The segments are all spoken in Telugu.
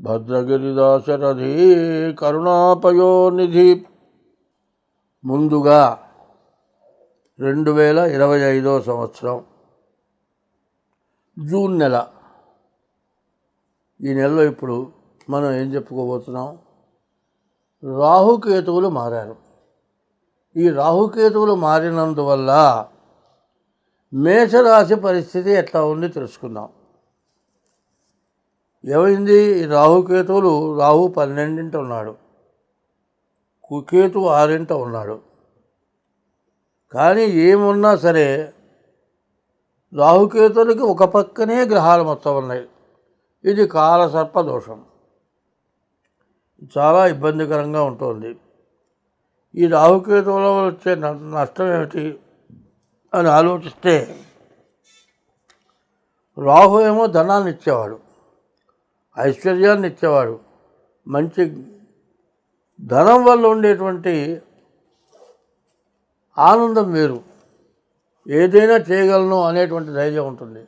భద్రగిరిదాశరథి కరుణాపయోనిధి. ముందుగా రెండు వేల ఇరవై ఐదో సంవత్సరం జూన్ నెల. ఈ నెలలో ఇప్పుడు మనం ఏం చెప్పుకోబోతున్నాం? రాహుకేతువులు మారారు. ఈ రాహుకేతువులు మారినందువల్ల మేషరాశి పరిస్థితి ఎట్లా ఉంది తెలుసుకుందాం. ఏమైంది? ఈ రాహుకేతువులు రాహు పన్నెండింట ఉన్నాడు. కుకేతు ఆరింట ఉన్నాడు. కానీ ఏమున్నా సరే రాహుకేతులకి ఒక పక్కనే గ్రహాలు మొత్తం ఉన్నాయి. ఇది కాలసర్ప దోషం. చాలా ఇబ్బందికరంగా ఉంటుంది. ఈ రాహుకేతువుల వల్ల వచ్చే న- నష్టం ఏమిటి అని ఆలోచిస్తే రాహు ఏమో ధనాన్ని ఇచ్చేవాడు. ఐశ్వర్యాన్ని ఇచ్చేవాడు. మంచి ధనం వల్ల ఉండేటువంటి ఆనందం వేరు. ఏదైనా చేయగలను అనేటువంటి ధైర్యం ఉంటుంది.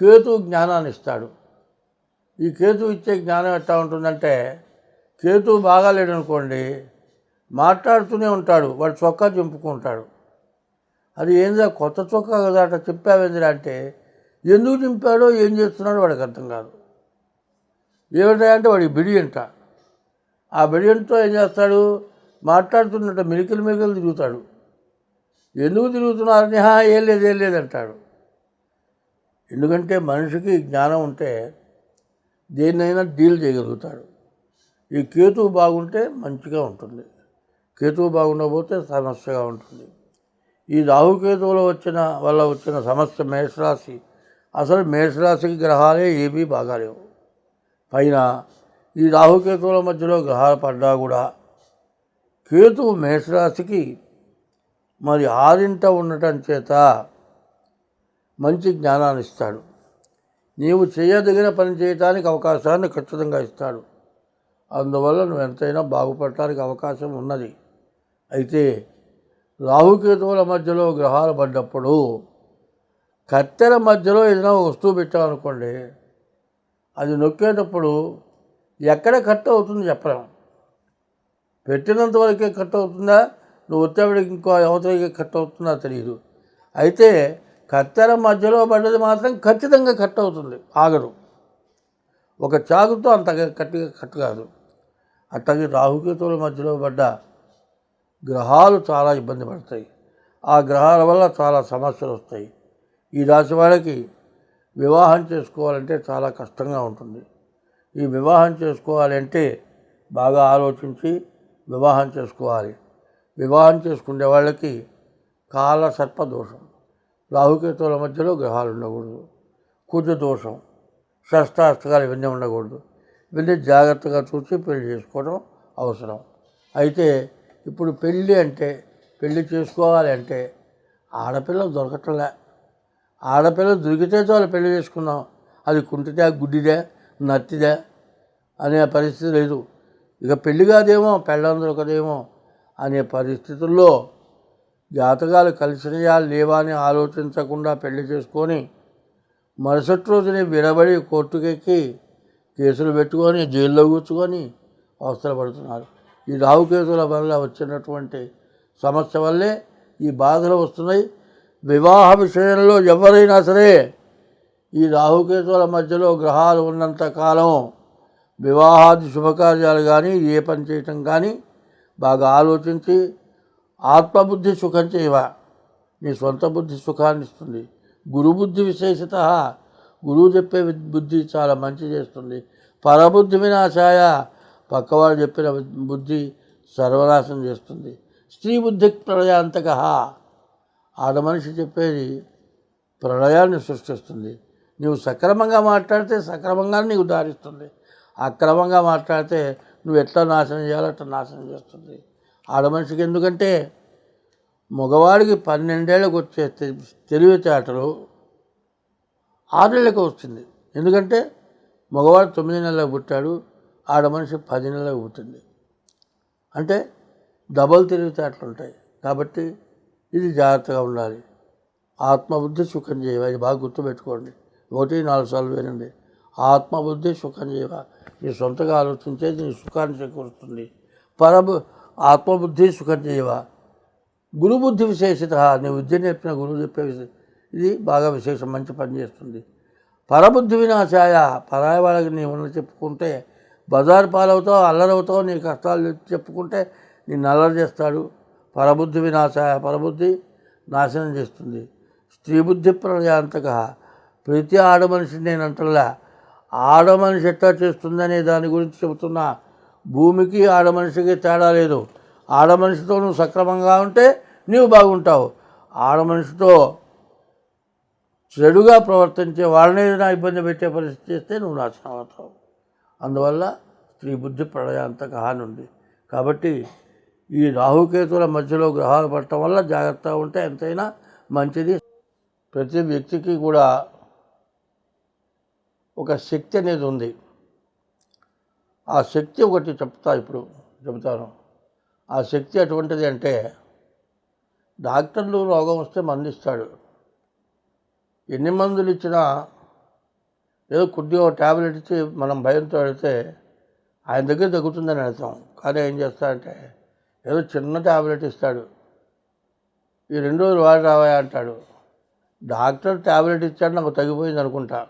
కేతు జ్ఞానాన్ని ఇస్తాడు. ఈ కేతు ఇచ్చే జ్ఞానం ఎట్లా ఉంటుందంటే కేతు బాగాలేడు అనుకోండి మాట్లాడుతూనే ఉంటాడు. వాడు చొక్కా చింపుకుంటాడు అది ఏందా కొత్త చొక్కా కదా అట్లా చెప్పావేందిరా అంటే ఎందుకు చింపాడో ఏం చేస్తున్నాడో వాడికి అర్థం కాదు. ఏమిటంటే వాడికి బిడియంట. ఆ బిడియంతో ఏం చేస్తాడు? మాట్లాడుతున్నట్టు మిలికలు మిలికలు తిరుగుతాడు. ఎందుకు తిరుగుతున్నారు? నిహా ఏం లేదు ఏం లేదంటాడు ఎందుకంటే మనిషికి జ్ఞానం ఉంటే దేన్నైనా డీల్ చేయగలుగుతాడు. ఈ కేతువు బాగుంటే మంచిగా ఉంటుంది. కేతువు బాగుండకపోతే సమస్యగా ఉంటుంది. ఈ రాహుకేతువులో వచ్చిన వల్ల వచ్చిన సమస్య మేషరాశి. అసలు మేషరాశికి గ్రహాలే ఏమీ బాగాలేవు. పైన ఈ రాహుకేతువుల మధ్యలో గ్రహాలు పడ్డా కూడా కేతువు మేషరాశికి మరి ఆరింట ఉండటం చేత మంచి జ్ఞానాన్ని ఇస్తాడు. నీవు చేయదగిన పని చేయటానికి అవకాశాన్ని ఖచ్చితంగా ఇస్తాడు. అందువల్ల నువ్వు ఎంతైనా బాగుపడటానికి అవకాశం ఉన్నది. అయితే రాహుకేతువుల మధ్యలో గ్రహాలు పడ్డప్పుడు కత్తెర మధ్యలో ఏదైనా వస్తువు పెట్టామనుకోండి అది నొక్కేటప్పుడు ఎక్కడ కట్ అవుతుంది చెప్పలేము పెట్టినంత వరకే కట్ అవుతుందా? నువ్వు వచ్చేవాడికి ఇంకో అవతలకి కట్ అవుతుందా తెలియదు. అయితే కత్తెర మధ్యలో పడ్డది మాత్రం ఖచ్చితంగా కట్ అవుతుంది ఆగదు. ఒక చాకుతో అంత గట్టిగా కట్ కాదు. అట్లాగే రాహుకేతువుల మధ్యలో పడ్డ గ్రహాలు చాలా ఇబ్బంది పడతాయి. ఆ గ్రహాల వల్ల చాలా సమస్యలు వస్తాయి. ఈ రాశి వాళ్ళకి వివాహం చేసుకోవాలంటే చాలా కష్టంగా ఉంటుంది. ఈ వివాహం చేసుకోవాలంటే బాగా ఆలోచించి వివాహం చేసుకోవాలి. వివాహం చేసుకునే వాళ్ళకి కాల సర్ప దోషం. రాహుకేతువుల మధ్యలో గ్రహాలు ఉండకూడదు. కుజ దోషం. షష్టాష్టకాలు ఇవన్నీ ఉండకూడదు. ఇవన్నీ జాగ్రత్తగా చూసి పెళ్ళి చేసుకోవడం అవసరం. అయితే ఇప్పుడు పెళ్ళి అంటే పెళ్ళి చేసుకోవాలి అంటే ఆడపిల్ల దొరకట్లే. ఆడపిల్ల దొరికితే చాలు పెళ్ళి చేసుకుందాం. అది కుంటిదే గుడ్డిదే నత్తిదే అనే పరిస్థితి లేదు. ఇక పెళ్ళి కాదేమో పెళ్ళందరూ ఒకదేమో అనే పరిస్థితుల్లో జాతకాలు కలిసినయా లేవా అని ఆలోచించకుండా పెళ్ళి చేసుకొని మరుసటి రోజునే విడబడి కోర్టుకెక్కి కేసులు పెట్టుకొని జైల్లో కూర్చుకొని అవసరం పడుతున్నారు ఈ రావుకేతుల వల్ల వచ్చినటువంటి సమస్య వల్లే ఈ బాధలు వస్తున్నాయి. వివాహ విషయంలో ఎవరైనా సరే ఈ రాహుకేతువుల మధ్యలో గ్రహాలు ఉన్నంత కాలం వివాహాది శుభకార్యాలు కానీ ఏ పని చేయటం కానీ బాగా ఆలోచించి ఆత్మబుద్ధి సుఖం చేయవ? నీ సొంత బుద్ధి సుఖాన్ని ఇస్తుంది. గురుబుద్ధి విశేషత. గురువు చెప్పే బుద్ధి చాలా మంచి చేస్తుంది. పరబుద్ధి వినాశాయ. పక్కవాడు చెప్పిన బుద్ధి సర్వనాశం చేస్తుంది. స్త్రీ బుద్ధి ప్రళయాంతక. ఆడ మనిషి చెప్పేది ప్రళయాన్ని సృష్టిస్తుంది. నువ్వు సక్రమంగా మాట్లాడితే సక్రమంగా నీకు దారిస్తుంది. అక్రమంగా మాట్లాడితే నువ్వు ఎట్లా నాశనం చేయాలో అట్లా నాశనం చేస్తుంది. ఆడ మనిషికి ఎందుకంటే మగవాడికి పన్నెండేళ్ళకి వచ్చే తెలివితేటలు ఆరేళ్ళకి వస్తుంది. ఎందుకంటే మగవాడు తొమ్మిది నెలలకు పుట్టాడు ఆడ మనిషి పది నెలలకు పుట్టింది. అంటే డబల్ తెలివితేటలు ఉంటాయి. కాబట్టి ఇది జాగ్రత్తగా ఉండాలి. ఆత్మబుద్ధి సుఖం చేయవ? ఇది బాగా గుర్తుపెట్టుకోండి. ఒకటి నాలుగు సార్లు వినండి. ఆత్మబుద్ధి సుఖం చేయవ? నీ సొంతగా ఆలోచించేది నీ సుఖాన్ని చేకూరుస్తుంది. పరబు ఆత్మబుద్ధి సుఖం చేయవ? గురుబుద్ధి విశేషత. నీ విద్య నేర్పిన గురువు చెప్పే ఇది బాగా విశేషం మంచి పని చేస్తుంది. పరబుద్ధి వినాశాయ? పరాయి వాళ్ళకి నీ ఉన్న చెప్పుకుంటే బజారు పాలవుతావు అల్లరవుతావు నీ కష్టాలు చెప్పుకుంటే నిన్ను అల్లరి చేస్తాడు. పరబుద్ధి వినాశ పరబుద్ధి నాశనం చేస్తుంది. స్త్రీ బుద్ధి ప్రళయాంతక. ప్రతి ఆడ మనిషి నేను అంటలా. ఆడ మనిషి ఎట్లా చేస్తుందనే దాని గురించి చెబుతున్నా. భూమికి ఆడ మనిషికి తేడా లేదు. ఆడ మనిషితో నువ్వు సక్రమంగా ఉంటే నీవు బాగుంటావు. ఆడ మనిషితో చెడుగా ప్రవర్తించే వాళ్ళని ఏదైనా ఇబ్బంది పెట్టే పరిస్థితి చేస్తే నువ్వు నాశనం అవుతావు. అందువల్ల స్త్రీ బుద్ధి ప్రళయాంతక హాని ఉంది. కాబట్టి ఈ రాహుకేతుల మధ్యలో గ్రహాలు పడటం వల్ల జాగ్రత్తగా ఉంటే ఎంతైనా మంచిది. ప్రతి వ్యక్తికి కూడా ఒక శక్తి అనేది ఉంది. ఆ శక్తి ఒకటి చెప్తా ఇప్పుడు చెబుతాను. ఆ శక్తి ఎటువంటిది అంటే డాక్టర్లు రోగం వస్తే మందిస్తాడు. ఎన్ని మందులు ఇచ్చినా ఏదో కొద్దిగా ట్యాబ్లెట్ ఇచ్చి మనం భయంతో అడిగితే ఆయన దగ్గర తగ్గుతుందని అర్థం. కానీ ఏం చేస్తాడంటే ఏదో చిన్న ట్యాబ్లెట్ ఇస్తాడు. ఈ రెండు రోజులు వాడి రావాయా అంటాడు. డాక్టర్ ట్యాబ్లెట్ ఇచ్చాడు నాకు తగ్గిపోయింది అనుకుంటా.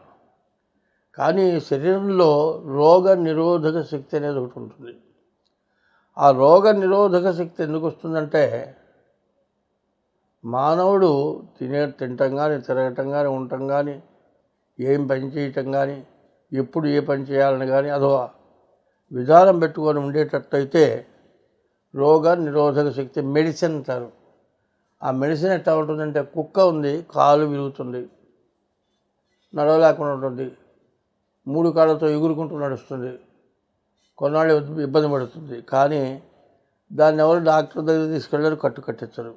కానీ శరీరంలో రోగ నిరోధక శక్తి అనేది ఒకటి ఉంటుంది. ఆ రోగ నిరోధక శక్తి ఎందుకు వస్తుందంటే మానవుడు తినే తినటం కానీ తిరగటం కానీ ఉండటం కానీ ఏం పని చేయటం కానీ ఎప్పుడు ఏ పని చేయాలని కానీ అదో విధానం పెట్టుకొని ఉండేటట్టయితే రోగ నిరోధక శక్తి మెడిసిన్ అంటారు. ఆ మెడిసిన్ ఎట్లా ఉంటుందంటే కుక్క ఉంది కాలు విరుగుతుంది నడవలేకుండా ఉంటుంది మూడు కాళ్ళతో ఎగురుకుంటూ నడుస్తుంది కొన్నాళ్ళు ఇబ్బంది పడుతుంది. కానీ దాన్ని ఎవరు డాక్టర్ దగ్గర తీసుకెళ్ళారు కట్టు కట్టించరు.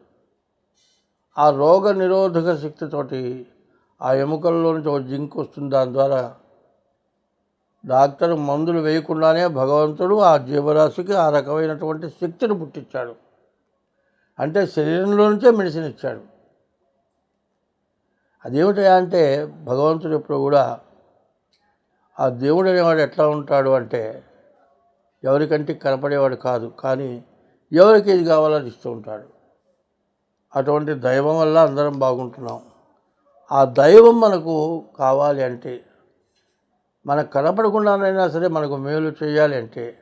ఆ రోగ నిరోధక శక్తితోటి ఆ ఎముకల్లో నుంచి ఒక జింక్ వస్తుంది దాని ద్వారా డాక్టర్ మందులు వేయకుండానే భగవంతుడు ఆ జీవరాశికి ఆ రకమైనటువంటి శక్తిని పుట్టించాడు. అంటే శరీరంలో నుంచే మెడిసిన్ ఇచ్చాడు. అదేమిటయా అంటే భగవంతుడు ఎప్పుడు కూడా ఆ దేవుడు అనేవాడు ఎట్లా ఉంటాడు అంటే ఎవరికంటే కనపడేవాడు కాదు కానీ ఎవరికి ఏది కావాలో అది ఇస్తూ ఉంటాడు. అటువంటి దైవం వల్ల అందరం బాగుంటున్నాం. ఆ దైవం మనకు కావాలి అంటే మనకు కనపడకుండానైనా సరే మనకు మేలు చేయాలి అంటే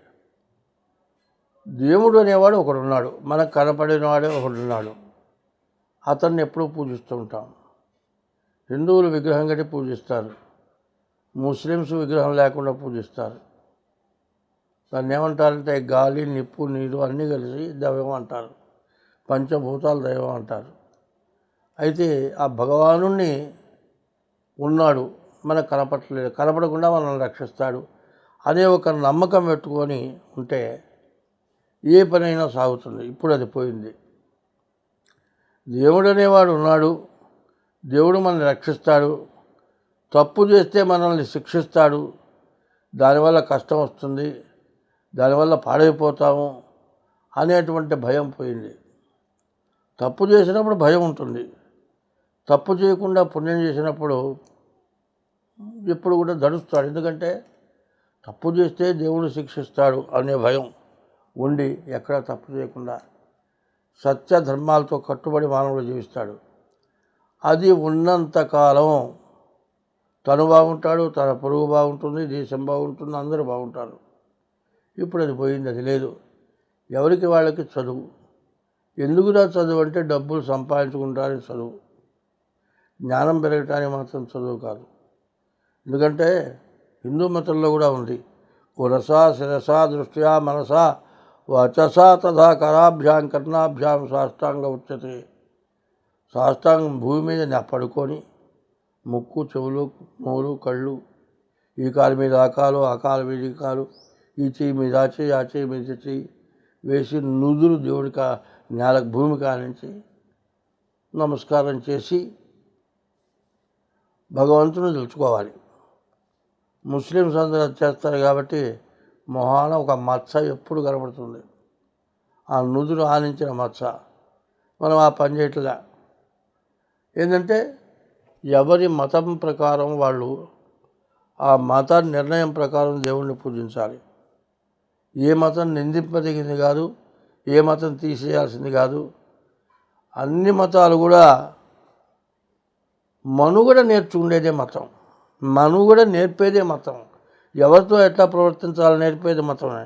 దేవుడు అనేవాడు ఒకడున్నాడు. మనకు కనపడినవాడే ఒకడున్నాడు. అతన్ని ఎప్పుడూ పూజిస్తూ ఉంటాం. హిందువులు విగ్రహం కట్టి పూజిస్తారు. ముస్లిమ్స్ విగ్రహం లేకుండా పూజిస్తారు. దాన్ని ఏమంటారంటే గాలి నిప్పు నీరు అన్నీ కలిసి దైవం అంటారు. పంచభూతాలు దైవం అంటారు. అయితే ఆ భగవాను ఉన్నాడు. మనకు కనపడలేదు కనపడకుండా మనల్ని రక్షిస్తాడు అనే ఒక నమ్మకం పెట్టుకొని ఉంటే ఏ పనైనా సాగుతుంది. ఇప్పుడు అది పోయింది. దేవుడు అనేవాడు ఉన్నాడు. దేవుడు మనల్ని రక్షిస్తాడు. తప్పు చేస్తే మనల్ని శిక్షిస్తాడు. దానివల్ల కష్టం వస్తుంది. దానివల్ల పాడైపోతాము అనేటువంటి భయం పోయింది. తప్పు చేసినప్పుడు భయం ఉంటుంది. తప్పు చేయకుండా పుణ్యం చేసినప్పుడు ఎప్పుడు కూడా ధరుస్తాడు ఎందుకంటే తప్పు చేస్తే దేవుడు శిక్షిస్తాడు అనే భయం ఉండి ఎక్కడ తప్పు చేయకుండా సత్య ధర్మాలతో కట్టుబడి మానవుడు జీవిస్తాడు. అది ఉన్నంతకాలం తను బాగుంటాడు తన పొరుగు బాగుంటుంది దేశం బాగుంటుంది అందరూ బాగుంటారు. ఇప్పుడు అది పోయింది అది లేదు. ఎవరికి వాళ్ళకి చదువు? ఎందుకురా చదువు అంటే డబ్బులు సంపాదించుకుంటారని చదువు. జ్ఞానం పెరగటానికి మాత్రం చదువు కాదు. ఎందుకంటే హిందూ మతంలో కూడా ఉంది. ఉరసా శిరస దృష్ట్యా మనస వచస తథా కరాభ్యాం కర్ణాభ్యాం సాష్టాంగ ఉచ్యతే. సాష్టాంగం భూమి మీద పడుకొని ముక్కు చెవులు మూలు కళ్ళు ఈ కాలు మీద ఆ కాలు ఆ కాలు మీద ఈ కాలు ఈ చేయి మీద ఆ చేయి ఆ చేయి మీద చేయి వేసి నుదురు దేవుడి కా నేల భూమి కానించి నమస్కారం చేసి భగవంతుని తెలుసుకోవాలి. ముస్లిమ్స్ అందరూ చేస్తారు కాబట్టి మొహాన ఒక మచ్చ ఎప్పుడు కనబడుతుంది. ఆ నుదురు ఆనించిన మచ్చ. మనం ఆ పని చేయట్లే ఏంటంటే ఎవరి మతం ప్రకారం వాళ్ళు ఆ మత నిర్ణయం ప్రకారం దేవుణ్ణి పూజించాలి. ఏ మతం నిందింపదగింది కాదు ఏ మతం తీసేయాల్సింది కాదు. అన్ని మతాలు కూడా మనుగడ నేర్చుకునేదే మతం. మనం కూడా నేర్పేదే మతం. ఎవరితో ఎట్లా ప్రవర్తించాలో నేర్పేది మతమే.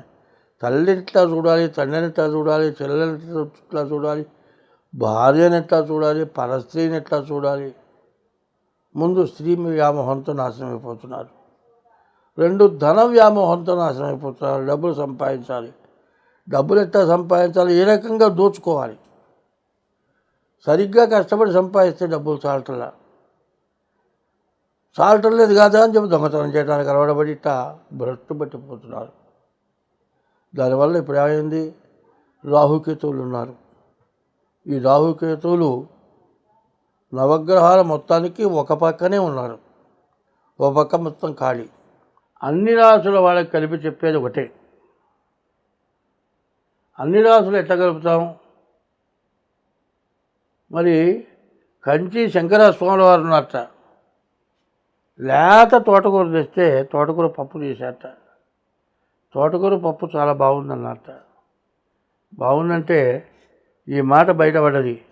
తల్లిని ఎట్లా చూడాలి తండ్రిని ఎట్లా చూడాలి చెల్లెని ఎట్లా చూడాలి భార్యని ఎట్లా చూడాలి పరస్త్రీని ఎట్లా చూడాలి. ముందు స్త్రీ వ్యామోహంతో నాశనం అయిపోతున్నారు. రెండు ధన వ్యామోహంతో నాశనం అయిపోతున్నారు. డబ్బులు సంపాదించాలి. డబ్బులు ఎట్లా సంపాదించాలి? ఏ రకంగా దోచుకోవాలి? సరిగ్గా కష్టపడి సంపాదిస్తే డబ్బులు చాలటలా? చాలటం లేదు కాదా అని చెప్పి దొంగతనం చేయడానికి అలవాడబడి ఇట్టా భ్రష్టు పట్టిపోతున్నారు. దానివల్ల ఇప్పుడు ఏమైంది? రాహుకేతువులు ఉన్నారు. ఈ రాహుకేతువులు నవగ్రహాల మొత్తానికి ఒక పక్కనే ఉన్నారు. ఒక పక్క మొత్తం ఖాళీ. అన్ని రాసుల వాళ్ళకి కలిపి చెప్పేది ఒకటే. అన్ని రాసులు ఎట్లా కలుపుతాం? మరి కంచి శంకర స్వామి వారు ఉన్నారట. లేత తోటకూర తెస్తే తోటకూర పప్పు చేశారట తోటకూర పప్పు చాలా బాగుందన్నట్ట బాగుందంటే ఈ మాట బయటపడ్డది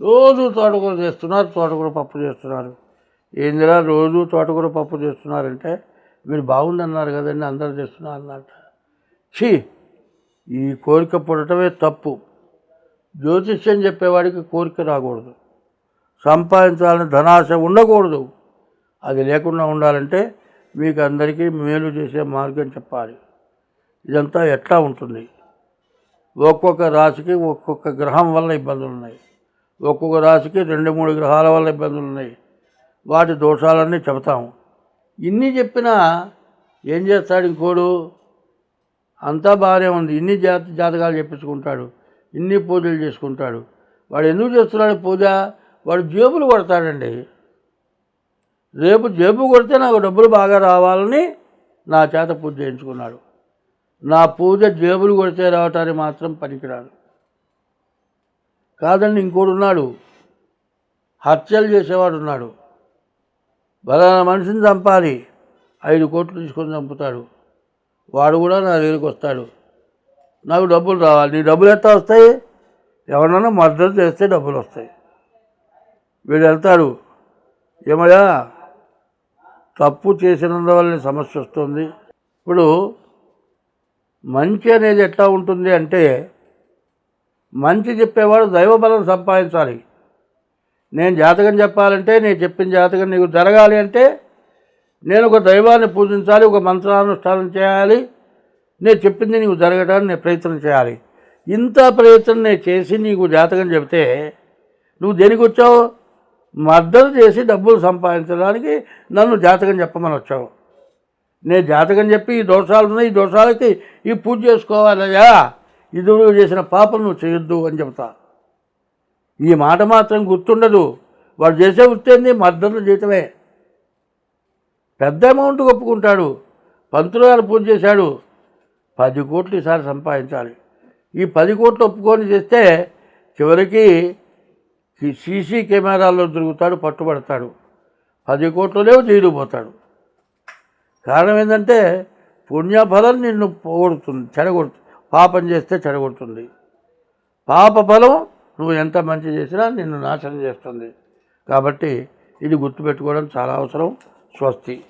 రోజు తోటకూర చేస్తున్నారు తోటకూర పప్పు చేస్తున్నారు. ఏందిరా రోజు తోటకూర పప్పు చేస్తున్నారంటే మీరు బాగుందన్నారు కదండి అందరూ చేస్తున్నారు అన్నట్ట ఛీ! ఈ కోరిక పుడటమే తప్పు. జ్యోతిష్యం చెప్పేవాడికి కోరిక రాకూడదు. సంపాదించాలని ధనాశ ఉండకూడదు. అది లేకుండా ఉండాలంటే మీకు అందరికీ మేలు చేసే మార్గం చెప్పాలి. ఇదంతా ఎట్లా ఉంటుంది? ఒక్కొక్క రాశికి ఒక్కొక్క గ్రహం వల్ల ఇబ్బందులు ఉన్నాయి. ఒక్కొక్క రాశికి రెండు మూడు గ్రహాల వల్ల ఇబ్బందులు ఉన్నాయి. వాటి దోషాలన్నీ చెబుతాము ఇన్ని చెప్పినా ఏం చేస్తాడు ఇంకోడు? అంతా బాగానే ఉంది. ఇన్ని జాత జాతకాలు చెప్పించుకుంటాడు ఇన్ని పూజలు చేసుకుంటాడు. వాడు ఎందుకు చేస్తున్నాడు పూజ? వాడు జేబులు కొడతాడండి. రేపు జేబు కొడితే నాకు డబ్బులు బాగా రావాలని నా చేత పూజ చేయించుకున్నాడు. నా పూజ జేబులు కొడితే రావటానికి మాత్రం పనికిరాదు. కాదండి ఇంకోడు ఉన్నాడు. హత్యలు చేసేవాడు ఉన్నాడు. బలానా మనిషిని చంపాలి. ఐదు కోట్లు తీసుకొని చంపుతాడు. వాడు కూడా నా దగ్గరికి వస్తాడు. నాకు డబ్బులు రావాలి. నీ డబ్బులు ఎట్లా వస్తాయి? ఎవరినైనా మద్దతు చేస్తే డబ్బులు వస్తాయి. వీడు వెళ్తాడు. ఏమయ్యా? తప్పు చేసినందువల్ల సమస్య వస్తుంది. ఇప్పుడు మంచి అనేది ఎట్లా ఉంటుంది అంటే మంచి చెప్పేవాడు దైవబలం సంపాదించాలి. నేను జాతకం చెప్పాలంటే నేను చెప్పిన జాతకం నీకు జరగాలి అంటే నేను ఒక దైవాన్ని పూజించాలి ఒక మంత్రానుష్ఠానం చేయాలి నేను చెప్పింది నీకు జరగడానికి నేను ప్రయత్నం చేయాలి. ఇంత ప్రయత్నం నేను చేసి నీకు జాతకం చెబితే నువ్వు దేనికి వచ్చావు? మద్దతు చేసి డబ్బులు సంపాదించడానికి నన్ను జాతకం చెప్పమని వచ్చావు. నేను జాతకం చెప్పి ఈ దోషాలు ఉన్నాయి ఈ దోషాలకి ఈ పూజ చేసుకోవాలయ్యా. ఇది నువ్వు చేసిన పాపం నువ్వు చేయొద్దు అని చెబుతా. ఈ మాట మాత్రం గుర్తుండదు. వాడు చేసే వృత్తి మద్దతు జీతమే. పెద్ద అమౌంట్ ఒప్పుకుంటాడు. పంతులు గారు పూజ చేశాడు. పది కోట్లు ఈసారి సంపాదించాలి. ఈ పది కోట్లు ఒప్పుకొని చేస్తే చివరికి సీసీ కెమెరాల్లో దొరుకుతాడు పట్టుబడతాడు. పది కోట్లు తీరిపోతాడు కారణం ఏంటంటే పుణ్యఫలం నిన్ను పోగొడుతుంది చెడగొడుతుంది. పాపం చేస్తే చెడగొడుతుంది. పాప ఫలం నువ్వు ఎంత మంచి చేసినా నిన్ను నాశనం చేస్తుంది. కాబట్టి ఇది గుర్తుపెట్టుకోవడం చాలా అవసరం. స్వస్తి.